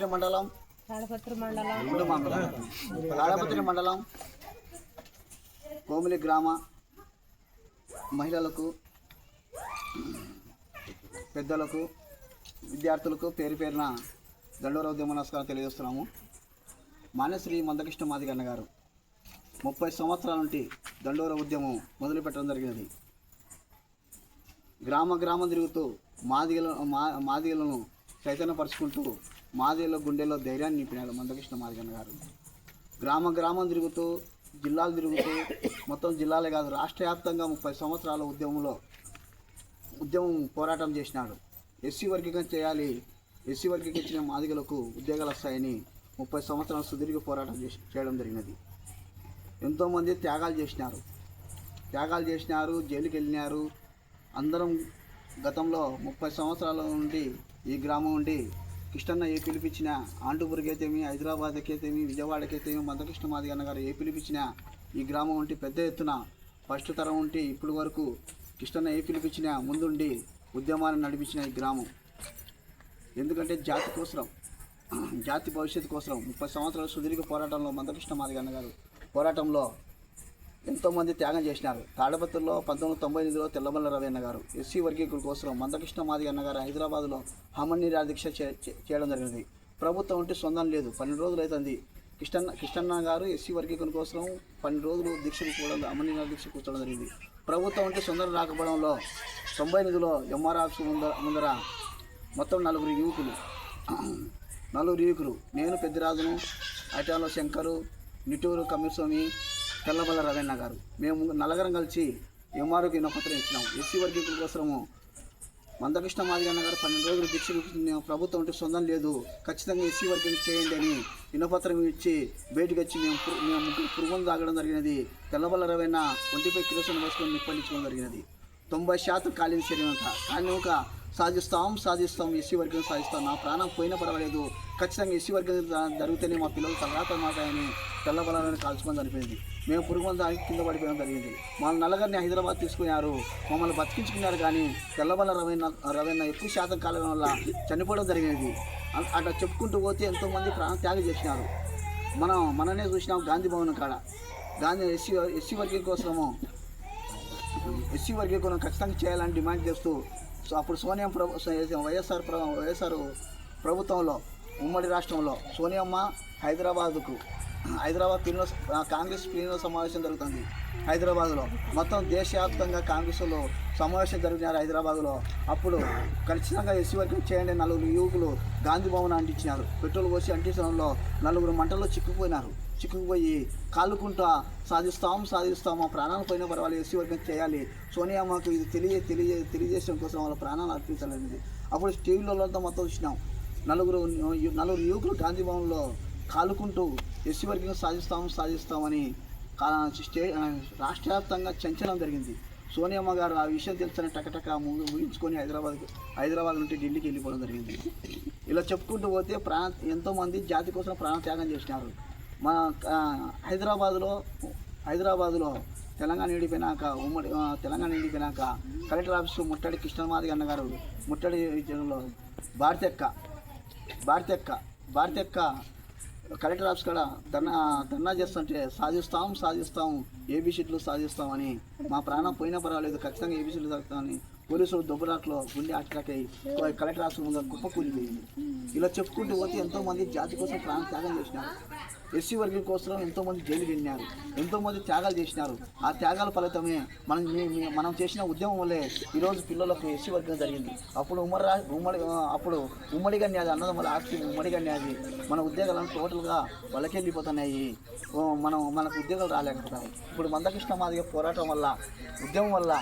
మండలం. తాడపత్రి మండలం. తాడపత్రి మండలం. కోమిలి గ్రామ మహిళలకు పెద్దలకు విద్యార్థులకు పేరు పేరున దండోర ఉద్యమ నమస్కారం తెలియజేస్తున్నాము. మాన్యశ్రీ మందకృష్ణ మాదిగన్న గారు ముప్పై సంవత్సరాల నుండి దండోర ఉద్యమం మొదలుపెట్టడం జరిగినది. గ్రామ గ్రామం తిరుగుతూ మాదిగల మా మాదిగలను చైతన్యపరుచుకుంటూ మాదిలో గుండెలో ధైర్యాన్ని నింపినాడు మందకృష్ణ మాదిగన్న గారు. గ్రామ గ్రామం తిరుగుతూ జిల్లాలు తిరుగుతూ మొత్తం జిల్లాలే కాదు రాష్ట్ర వ్యాప్తంగా ముప్పై సంవత్సరాల ఉద్యమంలో ఉద్యమం పోరాటం చేసినాడు. ఎస్సీ వర్గీకరణ చేయాలి ఎస్సీ వర్గీకరించిన ఇచ్చిన మాదిగలకు ఉద్యోగాలు వస్తాయని ముప్పై సంవత్సరాల సుదీర్ఘ పోరాటం చేసి చేయడం జరిగినది. ఎంతోమంది త్యాగాలు చేసినారు. త్యాగాలు చేసినారు జైలుకి వెళ్ళినారు అందరం గతంలో ముప్పై సంవత్సరాల నుండి ఈ గ్రామం నుండి కృష్ణన్న ఏ పిలిపించిన ఆంటూపురికైతేమి హైదరాబాద్కైతేమి విజయవాడకైతేమి మందకృష్ణ మాదిగ అన్న గారు ఏ పిలిపించిన ఈ గ్రామం ఉంటే పెద్ద ఎత్తున ఫస్ట్ తరం ఉంటే ఇప్పటి వరకు కృష్ణన్న ఏ పిలిపించిన ముందుండి ఉద్యమాన్ని నడిపించిన ఈ గ్రామం. ఎందుకంటే జాతి కోసరం జాతి భవిష్యత్తు కోసం ముప్పై సంవత్సరాల సుదీర్ఘ పోరాటంలో మందకృష్ణ మాదిగ అన్న గారు పోరాటంలో ఎంతోమంది త్యాగం చేసినారు. తాడపత్రిలో పంతొమ్మిది తొంభై ఎనిమిదిలో తెల్లబల్ల రవి గారు ఎస్సీ వర్గీకుల కోసం మందకృష్ణ మాది అన్నగారు హైదరాబాద్లో హమన్నీరా దీక్ష చే- చేయడం జరిగింది. ప్రభుత్వం అంటే సొంతం లేదు. పన్నెండు రోజులు అవుతుంది కృష్ణన్న కృష్ణన్న గారు ఎస్సీ వర్గీకుల కోసం పన్నెండు రోజులు దీక్షకు కూడా అమర్నీరా దీక్ష కూర్చోవడం జరిగింది. ప్రభుత్వం అంటే సొంతం రాకపోవడంలో తొంభై ఎనిమిదిలో ఎంఆర్ ముందర ముందర మొత్తం నలుగురు యువకులు నలుగురు యువకులు. నేను పెద్దరాజును అటాలో శంకరు నిటూరు కమిస్వామి తెల్లబల్ల రవీణ గారు. మేము నలుగురం కలిసి ఎంఆర్ఓకి వినపత్రం ఇచ్చినాం. ఎస్సీ వర్గీకుల కోసము మందకృష్ణ మాదిగన్న గారు పన్నెండు రోజులు దీక్ష ప్రభుత్వం అంటే సొంతం లేదు. ఖచ్చితంగా ఎస్సీ వర్గం చేయండి అని వినపత్రం ఇచ్చి బయటకు వచ్చి మేము మేము పురుగును తాగడం జరిగినది. తెల్లబల్ల రవీణ ఒంటిపై కిరోసిన్ వేసుకొని నిప్పండించడం జరిగినది. తొంభై శాతం కాలిన శరీరం కానీ ఒక సాధిస్తాం సాధిస్తాం ఎస్సీ వర్గం సాధిస్తాం. నా ప్రాణం పోయినా పర్వాలేదు. ఖచ్చితంగా ఎస్సీ వర్గం జరిగితేనే మా పిల్లలు తర్వాత మాటాయని తెల్లబలాలను కాల్చుకొని చనిపోయింది. మేము పురుగు దానికి కింద పడిపోవడం జరిగింది. మా నల్లగారిని హైదరాబాద్ తీసుకున్నారు. మమ్మల్ని బతికించుకున్నారు కానీ తెల్లబల్ల రవీణ రవీణ ఎక్కువ శాతం కాలం వల్ల చనిపోవడం జరిగినది. అట్లా చెప్పుకుంటూ పోతే ఎంతోమంది ప్రాణ త్యాగం చేసినారు. మనం మననే చూసినాం గాంధీ భవన్ కాడ. గాంధీ ఎస్సీ ఎస్సీ వర్గం కోసము ఎస్సీ వర్గీకరణ ఖచ్చితంగా చేయాలని డిమాండ్ చేస్తూ సో అప్పుడు సోనియా ప్రభు వైఎస్ఆర్ ప్ర- వైఎస్ఆర్ ప్రభుత్వంలో ఉమ్మడి రాష్ట్రంలో సోనియమ్మ హైదరాబాదుకు హైదరాబాద్ ప్లీనో కాంగ్రెస్ ప్లీనో సమావేశం జరుగుతుంది హైదరాబాద్లో. మొత్తం దేశవ్యాప్తంగా కాంగ్రెస్లో సమావేశం జరిగినారు హైదరాబాద్లో. అప్పుడు ఖచ్చితంగా ఎస్సీ వర్గం చేయండి నలుగురు యువకులు గాంధీ భవన్ అంటించినారు. పెట్రోల్ పోసి అంటించడంలో నలుగురు మంటల్లో చిక్కుపోయినారు చిక్కుకుపోయి కాలుకుంటా సాధిస్తాం సాధిస్తాం మా ప్రాణాలు పోయినా పర్వాలేదు ఎస్సీ వర్గం చేయాలి. సోనియా మాకు ఇది తెలియ తెలియ తెలియజేయడం కోసం వాళ్ళ ప్రాణాలు అర్పించాలనేది. అప్పుడు టీవీలలో అంతా మొత్తం చూసినాం. నలుగురు నలుగురు యువకులు గాంధీ భవన్లో కాలుకుంటూ ఎస్సీ వర్గం సాధిస్తాము సాధిస్తామని స్టే రాష్ట్ర వ్యాప్తంగా చంచలం జరిగింది. సోనియమ్మ గారు ఆ విషయం తెలుసని టకటక ముందు ముగించుకొని హైదరాబాద్ హైదరాబాద్ నుండి ఢిల్లీకి వెళ్ళిపోవడం జరిగింది. ఇలా చెప్పుకుంటూ పోతే ప్రాణ ఎంతోమంది జాతి కోసం ప్రాణత్యాగం చేసినారు. మన హైదరాబాద్లో హైదరాబాద్లో తెలంగాణ విడిపోయినాక ఉమ్మడి తెలంగాణ విడిపోయినాక కలెక్టర్ ఆఫీస్ ముట్టడి కృష్ణమాది అన్న గారు ముట్టడి జనంలో భారతెక్క భారతెక్క భారతెక్క కలెక్టర్ ఆఫీస్ కాడ ధర్నా ధర్నా చేస్తుంటే సాధిస్తాం సాధిస్తాం ఏబీసీట్లు సాధిస్తామని మా ప్రాణం పోయినా పర్వాలేదు ఖచ్చితంగా ఏబీసీలు తాగుతామని పోలీసులు దుబ్బరాట్లో గుండె అటాక్ అయ్యి కలెక్టర్ ఆఫీస్ ముందు గొప్ప కూలిపోయింది ఇలా చెప్పుకుంటూ పోతే ఎంతోమంది జాతి కోసం ప్రాణ త్యాగం చేసినారు. ఎస్సీ వర్గం కోసం ఎంతోమంది జైలుకి వెళ్ళినారు ఎంతోమంది త్యాగాలు చేసినారు. ఆ త్యాగాల ఫలితమే మనం మనం చేసిన ఉద్యమం వల్లే ఈరోజు పిల్లలకు ఎస్సీ వర్గం జరిగింది. అప్పుడు ఉమ్మడి రా- ఉమ్మడి అప్పుడు ఉమ్మడిగా న్యాది అన్నదమ్ముల ఆస్తి ఉమ్మడిగా న్యాది మన ఉద్యోగాలను టోటల్గా వాళ్ళకి వెళ్ళిపోతున్నాయి మనం మనకు ఉద్యోగాలు రాలేకపోతాయి. ఇప్పుడు మందకృష్ణ మాదిగ పోరాటం వల్ల ఉద్యమం వల్ల